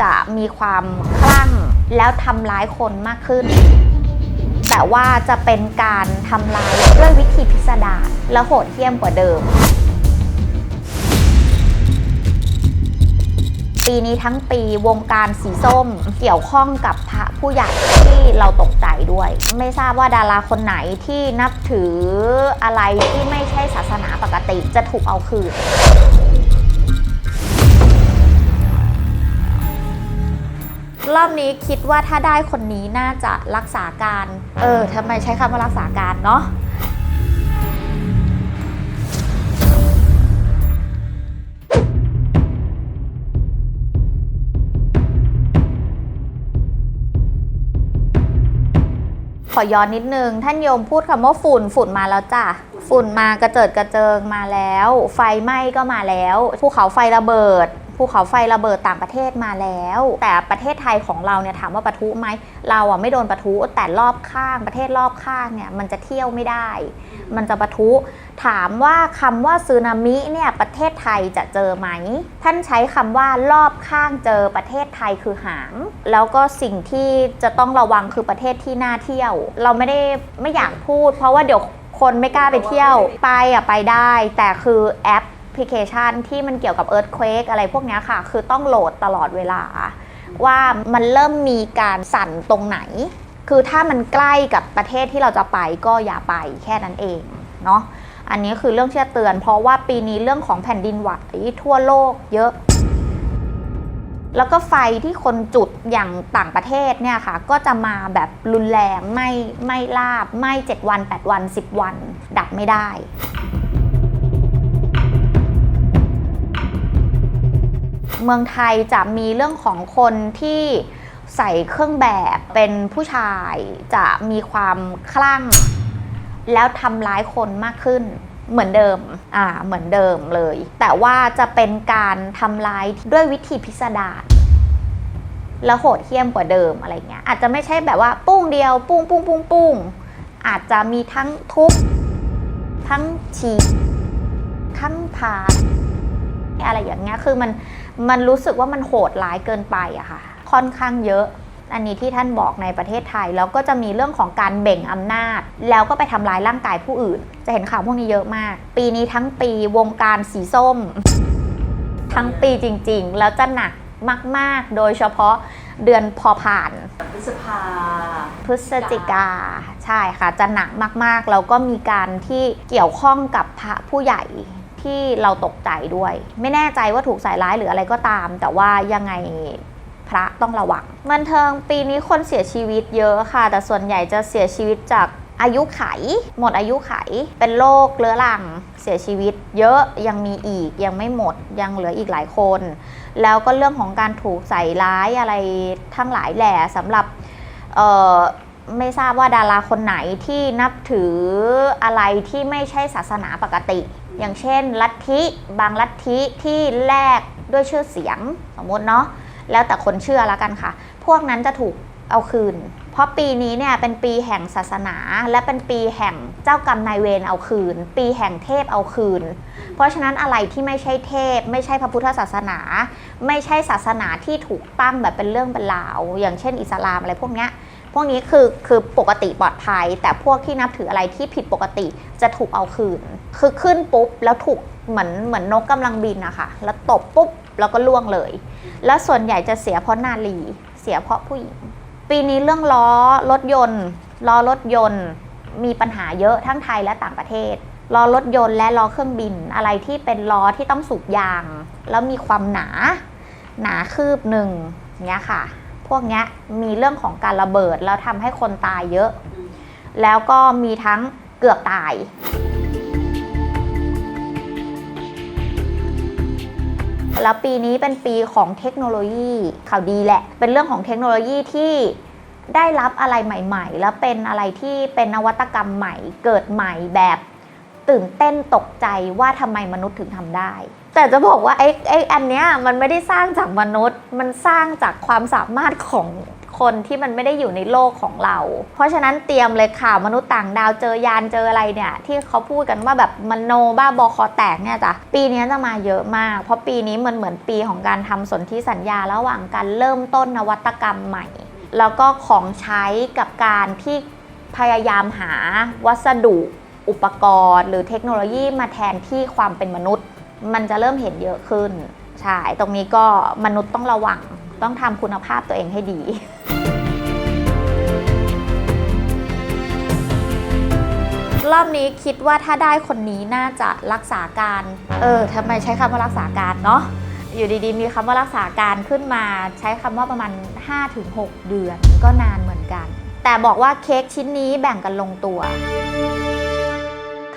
จะมีความคลั่งแล้วทำร้ายคนมากขึ้น แต่ว่าจะเป็นการทำลายด้วยวิธีพิสดารและโหดเหี้ยมกว่าเดิม ปีนี้ทั้งปีวงการสีส้มเกี่ยวข้องกับพระผู้ใหญ่ที่เราตกใจด้วย ไม่ทราบว่าดาราคนไหนที่นับถืออะไรที่ไม่ใช่ศาสนาปกติจะถูกเอาคืน รอบนี้คิดว่าถ้าได้คนนี้น่าจะรักษาการ เออทำไมใช้คำว่ารักษาการเนาะขอย้อนนิดนึง ท่านโยมพูดคำว่าฝุ่นฝุ่นมาแล้วจ้ะ ฝุ่นมากระเจิดกระเจิงมาแล้ว ไฟไหม้ก็มาแล้วภูเขาไฟระเบิด ภูเขาไฟระเบิดต่างประเทศมาแล้ว แต่ประเทศไทยของเราเนี่ยถามว่าปะทุไหมเราอะไม่โดนปะทุแต่รอบข้างประเทศรอบข้างเนี่ยมันจะเที่ยวไม่ได้ มันจะปะทุ ถามว่าคำว่าซึนามิเนี่ยประเทศไทยจะเจอไหม ท่านใช้คำว่ารอบข้างเจอประเทศไทยคือหางแล้วก็สิ่งที่จะต้องระวังคือประเทศที่น่าเที่ยว เราไม่ได้ไม่อยากพูด เพราะว่าเดี๋ยวคนไม่กล้าไปเที่ยวไปอะไปได้ แต่คือแอป พลิเคชันที่มันเกี่ยวกับ Earthquake อะไรพวกนี้ค่ะ คือต้องโหลดตลอดเวลา ว่ามันเริ่มมีการสั่นตรงไหน คือถ้ามันใกล้กับประเทศที่เราจะไปก็อย่าไปแค่นั้นเองเนาะอันนี้คือเรื่องที่จะเตือน เพราะว่าปีนี้เรื่องของแผ่นดินไหวทั่วโลกเยอะ แล้วก็ไฟที่คนจุดอย่างต่างประเทศเนี่ยค่ะ ก็จะมาแบบรุนแรงไม่ไม่ลาบไม่ 7 วัน 8 วัน 10 วัน ดับไม่ได้ เมืองไทยจะมีเรื่องของคนที่ใส่เครื่องแบบเป็นผู้ชายจะมีความคลั่ง แล้วทำร้ายคนมากขึ้นเหมือนเดิม อ่า เหมือนเดิมเลย แต่ว่าจะเป็นการทำร้ายด้วยวิธีพิสดาร และโหดเหี้ยมกว่าเดิมอะไรเงี้ย อาจจะไม่ใช่แบบว่าปุ้งเดียว ปุ้งปุ้งปุ้งปุ้งอาจจะมีทั้งทุบ ทั้งฉีกทั้งผ่า อะไรอย่างเงี้ยคือมันมันรู้สึกว่ามันโหดร้ายเกินไปอะค่ะ ค่อนข้างเยอะอันนี้ที่ท่านบอกในประเทศไทย แล้วก็จะมีเรื่องของการเบ่งอำนาจ แล้วก็ไปทำร้ายร่างกายผู้อื่น จะเห็นข่าวพวกนี้เยอะมาก ปีนี้ทั้งปีวงการสีส้ม ทั้งปีจริง ๆ แล้วจะหนักมาก ๆ โดยเฉพาะเดือนพอผ่าน พฤษภา พฤศจิกา ใช่ค่ะ จะหนักมาก ๆ แล้วก็มีการที่เกี่ยวข้องกับพระผู้ใหญ่ ที่เราตกใจด้วย ไม่แน่ใจว่าถูกใส่ร้ายหรืออะไรก็ตาม แต่ว่ายังไงพระต้องระวังบันเทิงปีนี้คนเสียชีวิตเยอะค่ะ แต่ส่วนใหญ่จะเสียชีวิตจากอายุไข หมดอายุไข เป็นโรคเรื้อรัง เสียชีวิต เยอะยังมีอีกยังไม่หมดยังเหลืออีกหลายคน แล้วก็เรื่องของการถูกใส่ร้ายอะไรทั้งหลายแหล่สำหรับเอ่อ ไม่ทราบว่าดาราคนไหนที่นับถืออะไรที่ไม่ใช่ศาสนาปกติ อย่างเช่น ลัทธิบางลัทธิที่แลกด้วยชื่อเสียงสมมติเนาะแล้วแต่คนเชื่อแล้วกันค่ะ พวกนั้นจะถูกเอาคืน เพราะปีนี้เนี่ยเป็นปีแห่งศาสนา และเป็นปีแห่งเจ้ากรรมนายเวรเอาคืน ปีแห่งเทพเอาคืน เพราะฉะนั้นอะไรที่ไม่ใช่เทพ ไม่ใช่พระพุทธศาสนา ไม่ใช่ศาสนาที่ถูกตั้งแบบเป็นเรื่องเป็นราว อย่างเช่น อิสลามอะไรพวกเนี้ย พวกนี้คือคือปกติปลอดภัย แต่พวกที่นับถืออะไรที่ผิดปกติจะถูกเอาคืน คือขึ้นปุ๊บแล้วถูกเหมือนเหมือนนกกำลังบินนะคะแล้วตบปุ๊บแล้วก็ล่วงเลย แล้วส่วนใหญ่จะเสียเพราะนาลีเสียเพราะผู้หญิง ปีนี้เรื่องล้อรถยนต์ล้อรถยนต์มีปัญหาเยอะทั้งไทยและต่างประเทศล้อรถยนต์และล้อเครื่องบิน อะไรที่เป็นล้อที่ต้องสูบยาง แล้วมีความหนา หนาคืบหนึ่งเนี้ยค่ะ วกนี้มีเรื่องของการระเบิด แล้วทำให้คนตายเยอะ แล้วก็มีทั้งเกือบตาย แล้วปีนี้เป็นปีของเทคโนโลยีข่าวดีแหละ เป็นเรื่องของเทคโนโลยีที่ได้รับอะไรใหม่ ๆ แล้วเป็นอะไรที่เป็นนวัตกรรมใหม่เกิดใหม่แบบ ตื่นเต้นตกใจว่าทำไมมนุษย์ถึงทำได้ แต่จะบอกว่าไอ้ไอ้อันเนี้ยมันไม่ได้สร้างจากมนุษย์ มันสร้างจากความสามารถของคนที่มันไม่ได้อยู่ในโลกของเรา เพราะฉะนั้นเตรียมเลยค่ะ มนุษย์ต่างดาวเจอยานเจออะไรเนี่ย ที่เขาพูดกันว่าแบบมโนบ้าบอคอแตกเนี่ยจ้ะปีนี้จะมาเยอะมาก เพราะปีนี้มันเหมือนปีของการทำสนธิสัญญาระหว่างการเริ่มต้นนวัตกรรมใหม่ แล้วก็ของใช้กับการที่พยายามหาวัสดุ อุปกรณ์ หรือเทคโนโลยีมาแทนที่ความเป็นมนุษย์ มันจะเริ่มเห็นเยอะขึ้นใช่ตรงนี้ก็มนุษย์ต้องระวังต้องทำคุณภาพตัวเองให้ดีรอบนี้คิดว่าถ้าได้คนนี้น่าจะรักษาการ เออทำไมใช้คำว่ารักษาการเนาะ อยู่ดีๆ มีคำว่ารักษาการขึ้นมาใช้คำว่าประมาณ 5-6 เดือนก็นานเหมือนกัน แต่บอกว่าเค้กชิ้นนี้แบ่งกันลงตัว